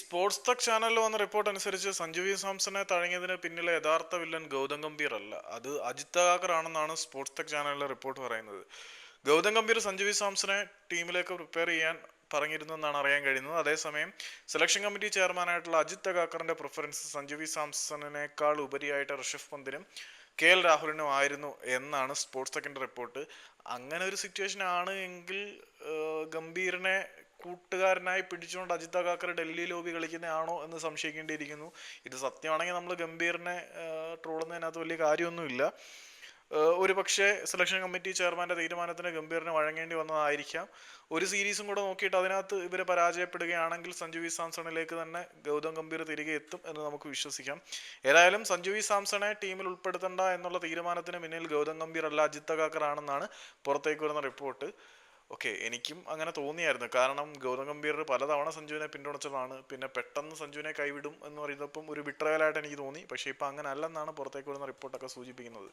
Sports Tak ചാനലിൽ വന്ന report അനുസരിച്ച് സഞ്ജു വി സാംസണെ തഴങ്ങിയതിന് പിന്നിലെ യഥാർത്ഥ വില്ലൻ ഗൗതം ഗംഭീർ അല്ല. അത് അജിത് അഗാക്കർ ആണെന്നാണ് സ്പോർട്സ് തക് ചാനലിലെ റിപ്പോർട്ട് പറയുന്നത്. ഗൗതം ഗംഭീർ സഞ്ജു വി സാംസണെ ടീമിലേക്ക് പ്രിപ്പയർ ചെയ്യാൻ പറഞ്ഞിരുന്നെന്നാണ് അറിയാൻ കഴിയുന്നത്. അതേസമയം സെലക്ഷൻ കമ്മിറ്റി ചെയർമാനായിട്ടുള്ള അജിത് അഗാക്കറിന്റെ പ്രിഫറൻസ് സഞ്ജു വി സാംസണിനേക്കാൾ ഉപരിയായിട്ട് ഋഷഭ് പന്തിനും കെ എൽ രാഹുലിനും ആയിരുന്നു എന്നാണ് സ്പോർട്സ് സെക്കൻഡ് റിപ്പോർട്ട് അങ്ങനെ ഒരു സിറ്റുവേഷൻ ആണ് എങ്കിൽ ഗംഭീറിനെ കൂട്ടുകാരനായി പിടിച്ചുകൊണ്ട് അജിത് അഗാക്കർ ഡൽഹി ലോബി കളിക്കുന്നതാണോ എന്ന് സംശയിക്കേണ്ടിയിരിക്കുന്നു. ഇത് സത്യമാണെങ്കിൽ നമ്മൾ ഗംഭീറിനെ ട്രോളുന്നതിനകത്ത് വലിയ കാര്യമൊന്നുമില്ല. ഒരു പക്ഷേ സെലക്ഷൻ കമ്മിറ്റി ചെയർമാന്റെ തീരുമാനത്തിന് ഗംഭീറിന് വഴങ്ങേണ്ടി വന്നതായിരിക്കാം. ഒരു സീരീസും കൂടെ നോക്കിയിട്ട് അതിനകത്ത് ഇവരെ പരാജയപ്പെടുകയാണെങ്കിൽ സഞ്ജു വി സാംസണിലേക്ക് തന്നെ ഗൗതം ഗംഭീർ തിരികെ എത്തും എന്ന് നമുക്ക് വിശ്വസിക്കാം. ഏതായാലും സഞ്ജു വി സാംസണെ ടീമിൽ ഉൾപ്പെടുത്തണ്ട എന്നുള്ള തീരുമാനത്തിന് പിന്നിൽ ഗൗതം ഗംഭീർ അല്ല അജിത് അഗാക്കർ ആണെന്നാണ് പുറത്തേക്ക് വരുന്ന റിപ്പോർട്ട് ഓക്കെ എനിക്കും അങ്ങനെ തോന്നിയായിരുന്നു. കാരണം ഗൗതം ഗംഭീർ പലതവണ സഞ്ജുവിനെ പിന്തുണച്ചതാണ്. പിന്നെ പെട്ടെന്ന് സഞ്ജുവിനെ കൈവിടും എന്ന് പറയുന്നപ്പം ഒരു വിട്രയലായിട്ട് എനിക്ക് തോന്നി. പക്ഷേ ഇപ്പം അങ്ങനെ അല്ലെന്നാണ് പുറത്തേക്ക് വരുന്ന റിപ്പോർട്ടൊക്കെ സൂചിപ്പിക്കുന്നത്.